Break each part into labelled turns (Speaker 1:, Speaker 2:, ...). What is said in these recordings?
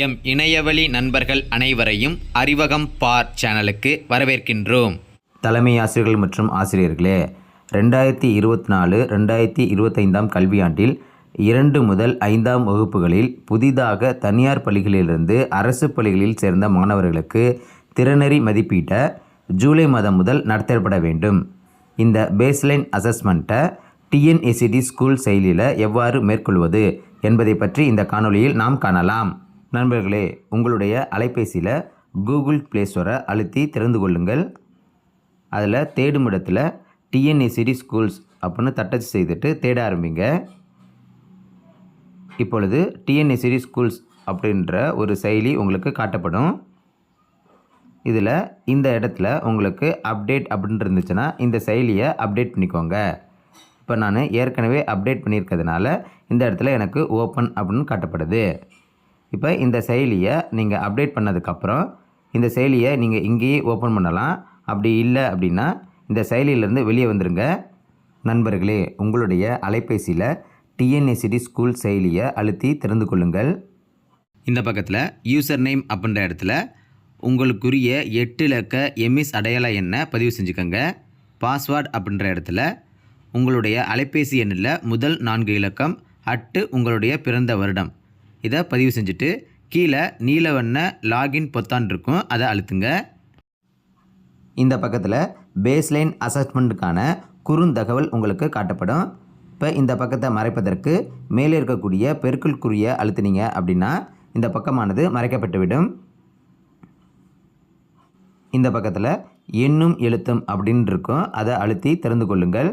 Speaker 1: M இணையவழி நண்பர்கள் அனைவரையும் அறிவகம் பார் சேனலுக்கு வரவேற்கின்றோம்.
Speaker 2: தலைமை ஆசிரியர்கள் மற்றும் ஆசிரியர்களே ரெண்டாயிரத்தி இருபத்தி நாலு ரெண்டாயிரத்தி இருபத்தைந்தாம் கல்வியாண்டில் இரண்டு முதல் ஐந்தாம் வகுப்புகளில் புதிதாக தனியார் பள்ளிகளிலிருந்து அரசு பள்ளிகளில் சேர்ந்த மாணவர்களுக்கு திறனறி மதிப்பீட்டை ஜூலை மாதம் முதல் நடத்தப்பட வேண்டும். இந்த பேஸ்லைன் அசஸ்மெண்ட்டை டிஎன்ஏசிடி ஸ்கூல் செயலியில் எவ்வாறு மேற்கொள்வது என்பதை பற்றி இந்த காணொளியில் நாம் காணலாம். நண்பர்களே உங்களுடைய அலைபேசியில் கூகுள் ப்ளே ஸ்டோரை அழுத்தி திறந்து கொள்ளுங்கள். அதில் தேடும் இடத்துல டிஎன்ஏ சிடி ஸ்கூல்ஸ் அப்படின்னு தட்டச்சு செய்துட்டு தேட ஆரம்பிங்க. இப்பொழுது டிஎன்ஏ சிடி ஸ்கூல்ஸ் அப்படின்ற ஒரு செயலி உங்களுக்கு காட்டப்படும். இதில் இந்த இடத்துல உங்களுக்கு அப்டேட் அப்படின்ட்டு இருந்துச்சுன்னா இந்த செயலியை அப்டேட் பண்ணிக்கோங்க. இப்போ நான் ஏற்கனவே அப்டேட் பண்ணியிருக்கிறதுனால இந்த இடத்துல எனக்கு ஓப்பன் அப்படின்னு காட்டப்படுது. இப்போ இந்த செயலியை நீங்கள் அப்டேட் பண்ணதுக்கப்புறம் இந்த செயலியை நீங்கள் இங்கேயே ஓப்பன் பண்ணலாம். அப்படி இல்லை அப்படின்னா இந்த செயலியிலேருந்து வெளியே வந்துடுங்க நண்பர்களே உங்களுடைய அலைபேசியில் டிஎன்ஏசிடி ஸ்கூல் செயலியை அழுத்தி திறந்து கொள்ளுங்கள்.
Speaker 1: இந்த பக்கத்தில் யூசர் நேம் அப்படின்ற இடத்துல உங்களுக்குரிய எட்டு இலக்க எம்இஸ் அடையாள எண்ணை பதிவு செஞ்சுக்கோங்க. பாஸ்வேர்ட் அப்படின்ற இடத்துல உங்களுடைய அலைபேசி எண்ணில் முதல் நான்கு இலக்கம் அட்டு உங்களுடைய பிறந்த வருடம். இதை பதிவு செஞ்சுட்டு கீழே நீல வண்ண லாகின் பொத்தான் இருக்கும். அதை அழுத்துங்க.
Speaker 2: இந்த பக்கத்தில் பேஸ்லைன் அசஸ்மெண்ட்டுக்கான குறுந்தகவல் உங்களுக்கு காட்டப்படும். இப்போ இந்த பக்கத்தை மறைப்பதற்கு மேலே இருக்கக்கூடிய பெருக்கல் குறிய அழுத்தினீங்க அப்படின்னா இந்த பக்கமானது மறைக்கப்பட்டுவிடும். இந்த பக்கத்தில் எண்ணும் எழுத்தும் அப்படின்னு இருக்கும். அதை அழுத்தி திறந்து கொள்ளுங்கள்.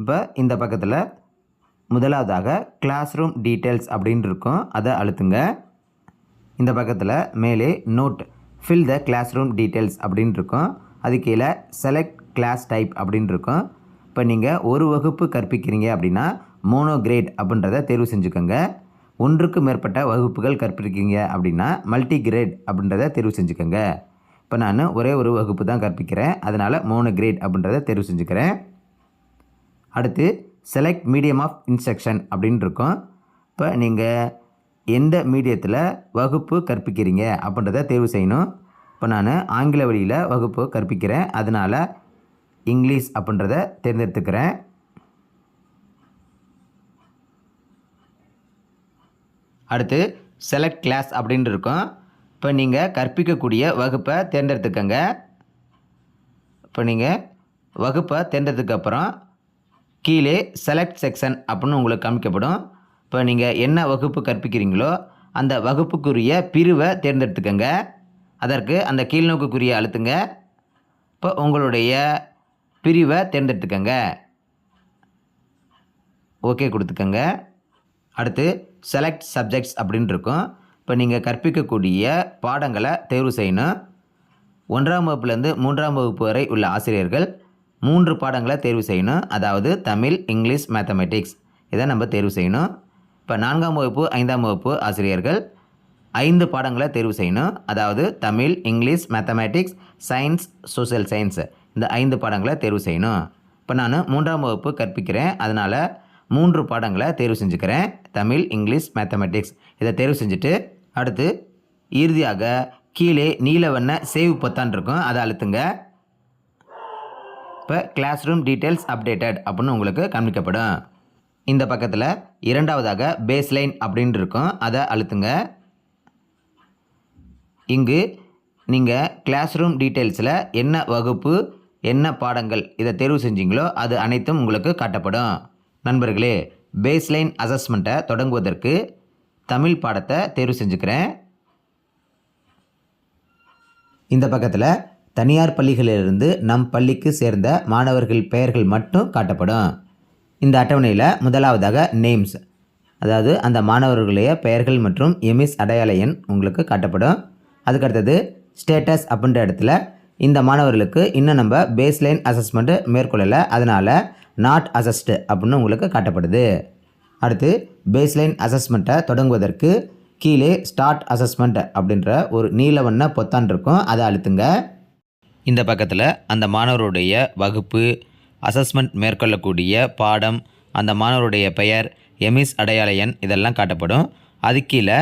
Speaker 2: இப்போ இந்த பக்கத்தில் முதலாவதாக கிளாஸ் ரூம் டீட்டெயில்ஸ் அப்படின்னு இருக்கும் அதை அழுத்துங்க. இந்த பக்கத்தில் மேலே note fill the classroom details அப்படின்னு இருக்கும் அது கீழே செலக்ட் கிளாஸ் டைப் அப்படின்னு இருக்கும் இப்போ நீங்கள் ஒரு வகுப்பு கற்பிக்கிறீங்க அப்படின்னா மோனோ கிரேட் அப்படின்றத தேர்வு செஞ்சுக்கோங்க. ஒன்றுக்கு மேற்பட்ட வகுப்புகள் கற்பிக்கிறீங்க அப்படின்னா மல்டி கிரேட் அப்படின்றத தேர்வு செஞ்சுக்கோங்க. இப்போ நான் ஒரே ஒரு வகுப்பு தான் கற்பிக்கிறேன். அதனால் மோனோ கிரேட் அப்படின்றத தேர்வு செஞ்சுக்கிறேன். அடுத்து செலக்ட் மீடியம் ஆஃப் இன்ஸ்ட்ரக்ஷன் அப்படின்னு இருக்கும் இப்போ நீங்கள் எந்த மீடியத்தில் வகுப்பு கற்பிக்கிறீங்க அப்படின்றத தேர்வு செய்யணும். இப்போ நான் ஆங்கில வழியில் வகுப்பு கற்பிக்கிறேன். அதனால் இங்கிலீஷ் அப்படின்றத தேர்ந்தெடுத்துக்கிறேன். அடுத்து செலக்ட் கிளாஸ் அப்படின்னு இருக்கும் இப்போ நீங்கள் கற்பிக்கக்கூடிய வகுப்பை தேர்ந்தெடுத்துக்கங்க. இப்போ நீங்கள் வகுப்பை தேர்ந்தெடுத்ததுக்கப்புறம் கீழே செலக்ட் செக்ஷன் அப்படின்னு உங்களுக்கு காமிக்கப்படும். இப்போ நீங்கள் என்ன வகுப்பு கற்பிக்கிறீங்களோ அந்த வகுப்புக்குரிய பிரிவை தேர்ந்தெடுத்துக்கங்க. அதற்கு அந்த கீழ்நோக்குக்குரிய அழுத்துங்க. இப்போ உங்களுடைய பிரிவை தேர்ந்தெடுத்துக்கங்க. ஓகே கொடுத்துக்கங்க. அடுத்து செலக்ட் சப்ஜெக்ட்ஸ் அப்படின்னு இருக்கும். இப்போ நீங்கள் கற்பிக்கக்கூடிய பாடங்களை தேர்வு செய்யணும். ஒன்றாம் வகுப்புலேருந்து மூன்றாம் வகுப்பு வரை உள்ள ஆசிரியர்கள் மூன்று பாடங்களை தேர்வு செய்யணும். அதாவது தமிழ் இங்கிலீஷ் மேத்தமெட்டிக்ஸ் இதை நம்ம தேர்வு செய்யணும். இப்போ நான்காம் வகுப்பு ஐந்தாம் வகுப்பு ஆசிரியர்கள் ஐந்து பாடங்களை தேர்வு செய்யணும். அதாவது Tamil English mathematics science social science இந்த ஐந்து பாடங்களை தேர்வு செய்யணும். இப்போ நான் மூன்றாம் வகுப்பு கற்பிக்கிறேன். அதனால் மூன்று பாடங்களை தேர்வு செஞ்சுக்கிறேன். தமிழ் இங்கிலீஷ் மேத்தமெட்டிக்ஸ் இதை தேர்வு செஞ்சுட்டு அடுத்து இறுதியாக கீழே நீல வண்ண சேவ் பொத்தான் இருக்கும். அதை அழுத்துங்க. இப்போ கிளாஸ் ரூம் டீட்டெயில்ஸ் அப்டேட்டட் அப்படின்னு உங்களுக்கு காண்பிக்கப்படும். இந்த பக்கத்தில் இரண்டாவதாக பேஸ்லைன் அப்படின்னு இருக்கும். அதை அழுத்துங்க. இங்கு நீங்கள் கிளாஸ் ரூம் டீட்டெயில்ஸில் என்ன வகுப்பு என்ன பாடங்கள் இதை தேர்வு செஞ்சீங்களோ அது அனைத்தும் உங்களுக்கு காட்டப்படும். நண்பர்களே பேஸ்லைன் அசஸ்மெண்ட்டை தொடங்குவதற்கு தமிழ் பாடத்தை தேர்வு செஞ்சுக்கிறேன். இந்த பக்கத்தில் தனியார் பள்ளிகளிலிருந்து நம் பள்ளிக்கு சேர்ந்த மாணவர்கள் பெயர்கள் மட்டும் காட்டப்படும். இந்த அட்டவணையில் முதலாவதாக நேம்ஸ் அதாவது அந்த மாணவர்களுடைய பெயர்கள் மற்றும் எமிஸ் அடையாள எண் உங்களுக்கு காட்டப்படும். அதுக்கடுத்தது ஸ்டேட்டஸ் அப்படின்ற இடத்துல இந்த மாணவர்களுக்கு இன்னும் நம்ம பேஸ்லைன் அசஸ்மெண்ட்டு மேற்கொள்ளலை அதனால் நாட் அசஸ்டு அப்படின்னு உங்களுக்கு காட்டப்படுது. அடுத்து பேஸ்லைன் அசஸ்மெண்ட்டை தொடங்குவதற்கு கீழே ஸ்டார்ட் அசஸ்மெண்ட் அப்படின்ற ஒரு நீல வண்ண பொத்தான் இருக்கும் அதை அழுத்துங்க.
Speaker 1: இந்த பக்கத்தில் அந்த மாணவருடைய வகுப்பு அசஸ்மெண்ட் மேற்கொள்ளக்கூடிய பாடம் அந்த மாணவருடைய பெயர் எமிஸ் அடையாள எண் இதெல்லாம் காட்டப்படும். அது கீழே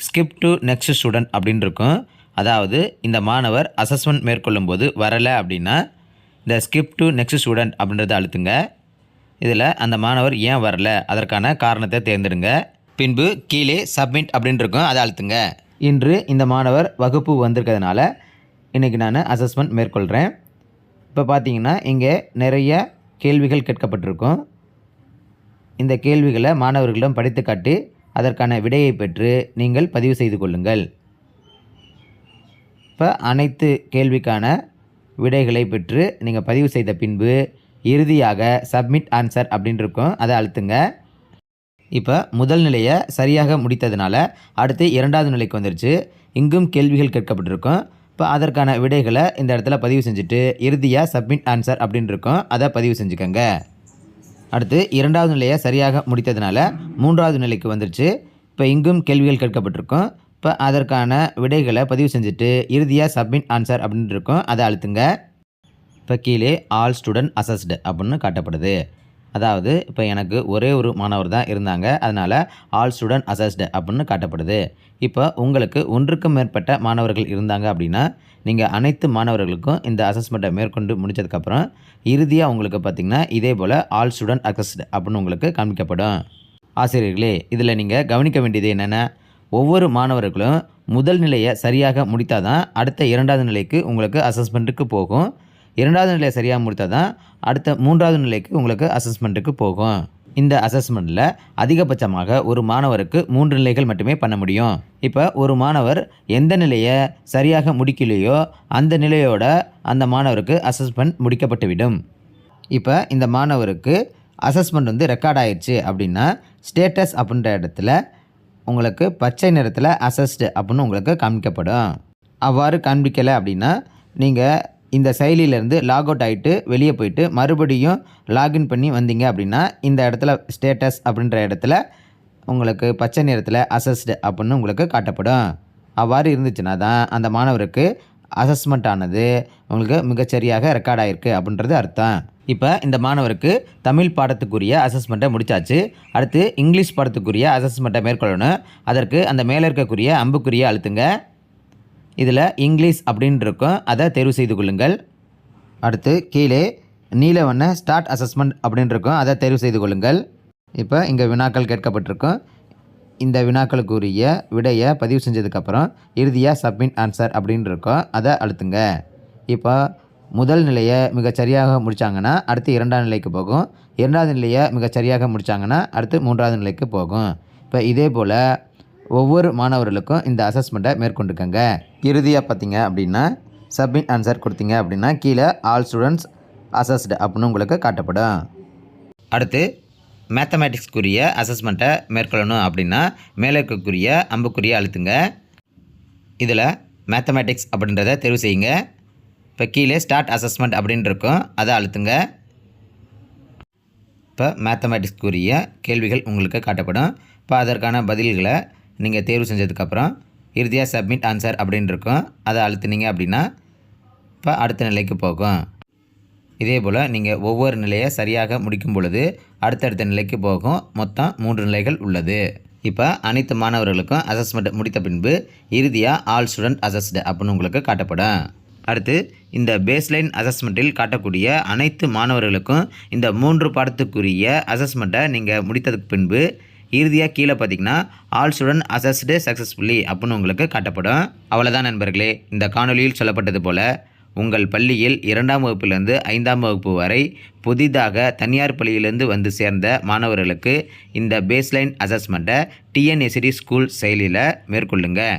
Speaker 1: ஸ்கிப் டு நெக்ஸ்ட் ஸ்டூடெண்ட் அப்படின்னு இருக்கும். அதாவது இந்த மாணவர் அசஸ்மெண்ட் மேற்கொள்ளும்போது வரலை அப்படின்னா இந்த ஸ்கிப் டு நெக்ஸ்ட் ஸ்டூடெண்ட் அப்படின்றத அழுத்துங்க. இதில் அந்த மாணவர் ஏன் வரல? அதற்கான காரணத்தை தேர்ந்தெடுங்க. பின்பு கீழே சப்மிட் அப்படின்னு இருக்கும் அதை அழுத்துங்க. இன்று இந்த மாணவர் வகுப்பு வந்திருக்கிறதுனால இன்றைக்கி நான் அசஸ்மெண்ட் மேற்கொள்கிறேன் இப்போ பார்த்தீங்கன்னா இங்கே நிறைய கேள்விகள் கேட்கப்பட்டிருக்கும். இந்த கேள்விகளை மாணவர்களிடம் படித்து காட்டி அதற்கான விடையை பெற்று நீங்கள் பதிவு செய்து கொள்ளுங்கள். இப்போ அனைத்து கேள்விக்கான விடைகளை பெற்று நீங்கள் பதிவு செய்த பின்பு இறுதியாக சப்மிட் ஆன்சர் அப்படின்னு இருக்கும் அதை அழுத்துங்க. இப்போ முதல் நிலையை சரியாக முடித்ததுனால அடுத்து இரண்டாவது நிலைக்கு வந்துருச்சு. இங்கும் கேள்விகள் கேட்கப்பட்டிருக்கும். இப்போ அதற்கான விடைகளை இந்த இடத்துல பதிவு செஞ்சுட்டு இறுதியாக சப்மிட் ஆன்சர் அப்படின்னு இருக்கும். அதை பதிவு செஞ்சுக்கோங்க. அடுத்து இரண்டாவது நிலையை சரியாக முடித்ததுனால மூன்றாவது நிலைக்கு வந்துருச்சு. இப்போ இங்கும் கேள்விகள் கேட்கப்பட்டிருக்கும். இப்போ அதற்கான விடைகளை பதிவு செஞ்சுட்டு இறுதியாக சப்மிட் ஆன்சர் அப்படின்னு இருக்கும். அதை அழுத்துங்க. இப்போ கீழே ஆல் ஸ்டூடெண்ட் அசஸ்டு அப்படின்னு காட்டப்படுது. அதாவது இப்போ எனக்கு ஒரே ஒரு மாணவர் தான் இருந்தாங்க. அதனால் ஆல் ஸ்டூடெண்ட் அசஸ்டு அப்படின்னு காட்டப்படுது. இப்போ உங்களுக்கு ஒன்றுக்கும் மேற்பட்ட மாணவர்கள் இருந்தாங்க அப்படின்னா நீங்கள் அனைத்து மாணவர்களுக்கும் இந்த அசஸ்மெண்ட்டை மேற்கொண்டு முடித்ததுக்கப்புறம் இறுதியாக உங்களுக்கு பார்த்திங்கன்னா இதே போல் ஆல் ஸ்டூடெண்ட் அசஸ்டு அப்படின்னு உங்களுக்கு காமிக்கப்படும் ஆசிரியர்களே இதில் நீங்கள் கவனிக்க வேண்டியது என்னென்னா ஒவ்வொரு மாணவர்களும் முதல் நிலையை சரியாக முடித்தால் தான் அடுத்த இரண்டாவது நிலைக்கு உங்களுக்கு அசஸ்மெண்ட்டுக்கு போகும். இரண்டாவது நிலையை சரியாக முடித்தால் தான் அடுத்த மூன்றாவது நிலைக்கு உங்களுக்கு அசஸ்மெண்ட்டுக்கு போகும். இந்த அசஸ்மெண்ட்டில் அதிகபட்சமாக ஒரு மாணவருக்கு மூன்று நிலைகள் மட்டுமே பண்ண முடியும். இப்போ ஒரு மாணவர் எந்த நிலையை சரியாக முடிக்கலையோ அந்த நிலையோட அந்த மாணவருக்கு அசஸ்மெண்ட் முடிக்கப்பட்டுவிடும். இப்போ இந்த மாணவருக்கு அசஸ்மெண்ட் வந்து ரெக்கார்ட் ஆயிடுச்சு அப்படின்னா ஸ்டேட்டஸ் அப்படின்ற இடத்துல உங்களுக்கு பச்சை நிறத்தில் அசஸ்டு அப்படின்னு உங்களுக்கு காமிக்கப்படும் அவ்வாறு காண்பிக்கலை அப்படின்னா நீங்கள் இந்த செயலியிலேருந்து லாக் அவுட் ஆகிட்டு வெளியே போயிட்டு மறுபடியும் லாகின் பண்ணி வந்தீங்க அப்படின்னா இந்த இடத்துல ஸ்டேட்டஸ் அப்படின்ற இடத்துல உங்களுக்கு பச்சை நிறத்தில் அசஸ்டு அப்படின்னு உங்களுக்கு காட்டப்படும். அவ்வாறு இருந்துச்சுன்னா தான் அந்த மாணவருக்கு அசஸ்மெண்ட் ஆனது உங்களுக்கு மிகச்சரியாக ரெக்கார்ட் ஆகிருக்கு அப்படின்றது அர்த்தம். இப்போ இந்த மாணவருக்கு தமிழ் பாடத்துக்குரிய அசஸ்மெண்ட்டை முடிச்சாச்சு. அடுத்து இங்கிலீஷ் பாடத்துக்குரிய அசஸ்மெண்ட்டை மேற்கொள்ளணும். அதற்கு அந்த மேலே இருக்கக்கூடிய அம்புக்குரிய அழுத்துங்க. இதில் இங்கிலீஷ் அப்படின்னு இருக்கும் அதை தேர்வு செய்து கொள்ளுங்கள். அடுத்து கீழே நீல வண்ண ஸ்டார்ட் அசஸ்மெண்ட் அப்படின்னு இருக்கும் அதை தேர்வு செய்து கொள்ளுங்கள். இப்போ இங்கே வினாக்கள் கேட்கப்பட்டிருக்கும். இந்த வினாக்களுக்குரிய விடையை பதிவு செஞ்சதுக்கப்புறம் இறுதியாக சப்மிட் ஆன்சர் அப்படின்னு இருக்கும் அதை அழுத்துங்க. இப்போ முதல் நிலையை மிகச் சரியாக முடித்தாங்கன்னா அடுத்து இரண்டாம் நிலைக்கு போகும். இரண்டாவது நிலையை மிகச்சரியாக முடித்தாங்கன்னா அடுத்து மூன்றாவது நிலைக்கு போகும். இப்போ இதே போல் ஒவ்வொரு மாணவர்களுக்கும் இந்த அசஸ்மெண்ட்டை மேற்கொண்டுக்கங்க இறுதியாக பார்த்தீங்க அப்படின்னா சப்மிட் ஆன்சர் கொடுத்தீங்க அப்படின்னா கீழே ஆல் ஸ்டூடெண்ட்ஸ் அசஸ்டு அப்படின்னு உங்களுக்கு காட்டப்படும். அடுத்து மேத்தமேட்டிக்ஸ்க்குரிய அசஸ்மெண்ட்டை மேற்கொள்ளணும் அப்படின்னா மேலே இருக்கக்கூடிய அம்புக்குரிய அழுத்துங்க. இதில் மேத்தமேட்டிக்ஸ் அப்படின்றத தேர்வு செய்யுங்க. இப்போ கீழே ஸ்டார்ட் அசஸ்மெண்ட் அப்படின்னு இருக்கும் அதை அழுத்துங்க. இப்போ மேத்தமேட்டிக்ஸ்க்குரிய கேள்விகள் உங்களுக்கு காட்டப்படும். இப்போ அதற்கான பதில்களை நீங்கள் தேர்வு செஞ்சதுக்கப்புறம் இறுதியாக சப்மிட் ஆன்சர் அப்படின்னு இருக்கும். அதை அழுத்துனீங்க அப்படின்னா இப்போ அடுத்த நிலைக்கு போகும். இதே போல் நீங்கள் ஒவ்வொரு நிலையை சரியாக முடிக்கும் பொழுது அடுத்தடுத்த நிலைக்கு போகும். மொத்தம் மூன்று நிலைகள் உள்ளது. இப்போ அனைத்து மாணவர்களுக்கும் அசஸ்மெண்ட் முடித்த பின்பு இறுதியாக ஆல் ஸ்டூடெண்ட் அசஸ்டு அப்படின்னு உங்களுக்கு காட்டப்படும். அடுத்து இந்த பேஸ்லைன் அசஸ்மெண்ட்டில் காட்டக்கூடிய அனைத்து மாணவர்களுக்கும் இந்த மூன்று பாடத்துக்குரிய அசஸ்மெண்ட்டை நீங்கள் முடித்ததுக்கு பின்பு இறுதியாக கீழே பார்த்தீங்கன்னா ஆல் ஸ்டூடெண்ட் அசஸ்டு சக்ஸஸ்ஃபுல்லி அப்படின்னு உங்களுக்கு காட்டப்படும். அவ்வளோதான் நண்பர்களே இந்த காணொலியில் சொல்லப்பட்டது போல் உங்கள் பள்ளியில் இரண்டாம் வகுப்பிலிருந்து ஐந்தாம் வகுப்பு வரை புதிதாக தனியார் பள்ளியிலிருந்து வந்து சேர்ந்த மாணவர்களுக்கு இந்த பேஸ்லைன் அசஸ்மெண்ட்டை டிஎன்எஸ்டி ஸ்கூல் செயலியில் மேற்கொள்ளுங்கள்